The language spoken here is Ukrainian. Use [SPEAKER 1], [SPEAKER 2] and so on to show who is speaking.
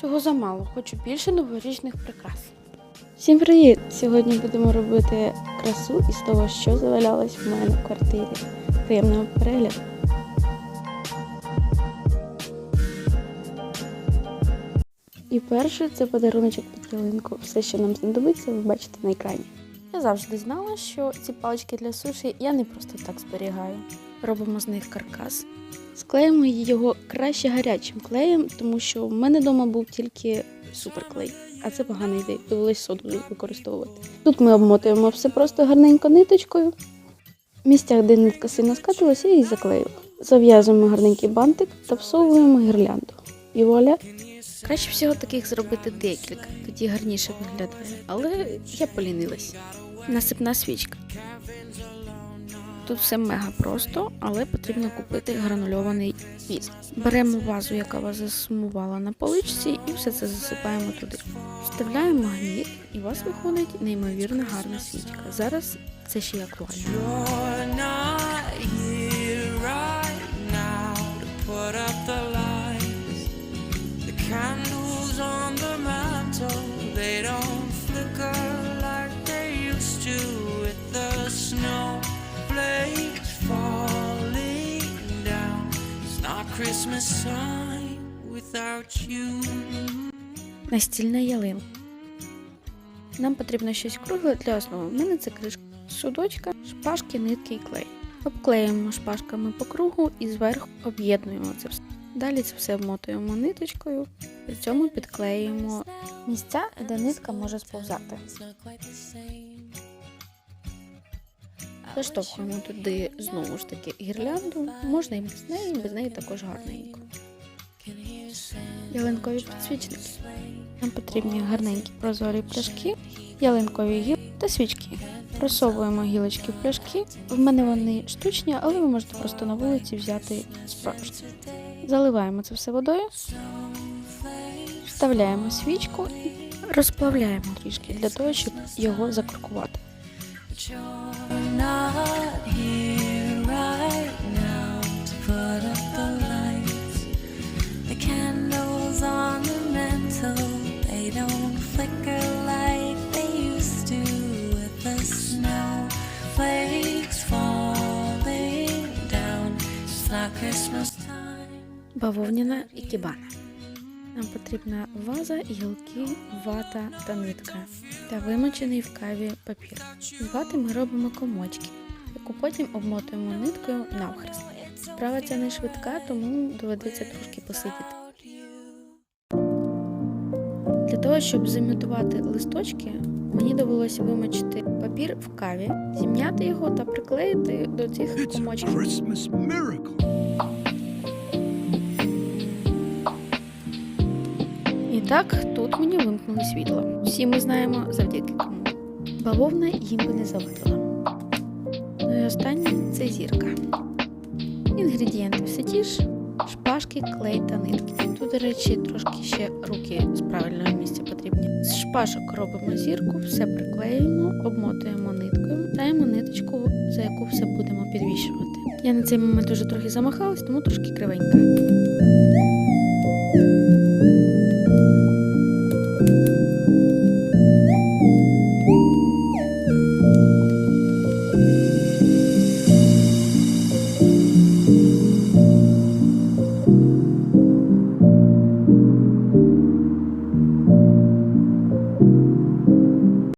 [SPEAKER 1] Цього замало, хочу більше новорічних прикрас. Всім привіт! Сьогодні будемо робити красу із того, що завалялось в мене в квартирі. Приємного перегляду! І перше це подаруночок під ялинку. Все, що нам знадобиться, ви бачите на екрані. Я завжди знала, що ці палички для суші я не просто так зберігаю. Робимо з них каркас. Склеїмо його краще гарячим клеєм, тому що в мене вдома був тільки суперклей, а це погана ідея. Довелось соду використовувати. Тут ми обмотуємо все просто гарненько ниточкою. В місцях, де нитка сильно скатилася, я її заклеїла. Зав'язуємо гарненький бантик та всовуємо гірлянду. І вуаля. Краще всього таких зробити декілька, тоді гарніше виглядає. Але я полінилась. Насипна свічка. Тут все мега просто, але потрібно купити гранульований віск. Беремо вазу, яка вас засумувала на поличці, і все це засипаємо туди. Вставляємо магніт, і у вас виходить неймовірно гарна свічка. Зараз це ще й актуально.
[SPEAKER 2] Candles on the mantle, Christmas time without you.
[SPEAKER 1] Настільна ялинка. Нам потрібно щось кругле для основи. У мене це кришка судочка, шпажки, нитки і клей. Обклеюємо шпажками по кругу і зверху об'єднуємо це все. Далі це все обмотуємо ниточкою, при цьому підклеюємо місця, де нитка може сповзати. Заштовхуємо туди знову ж таки гірлянду, можна і без неї, без неї також гарненько. Ялинкові підсвічники. Нам потрібні гарненькі прозорі пляшки, ялинкові гіл та свічки. Просовуємо гілочки в пляшки. В мене вони штучні, але ви можете просто на вулиці взяти справжні. Заливаємо це все водою, вставляємо свічку і розплавляємо трішки для того, щоб його закрукувати.
[SPEAKER 2] You're not here right now to put up the lights. The candles on the mantle, they don't flicker like they used to with the snowflakes falling down. It's not Christmas time.
[SPEAKER 1] Бавовняна і кібана. Нам потрібна ваза, гілки, вата та нитка та вимочений в каві папір. З вати ми робимо комочки, яку потім обмотуємо ниткою навхрест. Справа ця не швидка, тому доведеться трошки посидіти. Для того, щоб зімітувати листочки, мені довелося вимочити папір в каві, зім'яти його та приклеїти до цих комочків. Так, тут мені вимкнули світло. Всі ми знаємо завдяки кому. Бавовна їм би не завадила. Ну і останнє це зірка. Інгредієнти все ті ж, шпажки, клей та нитки. Тут, до речі, трошки ще руки з правильного місця потрібні. З шпажок робимо зірку, все приклеюємо, обмотуємо ниткою, даємо ниточку, за яку все будемо підвішувати. Я на цей момент уже трохи замахалась, тому трошки кривенька.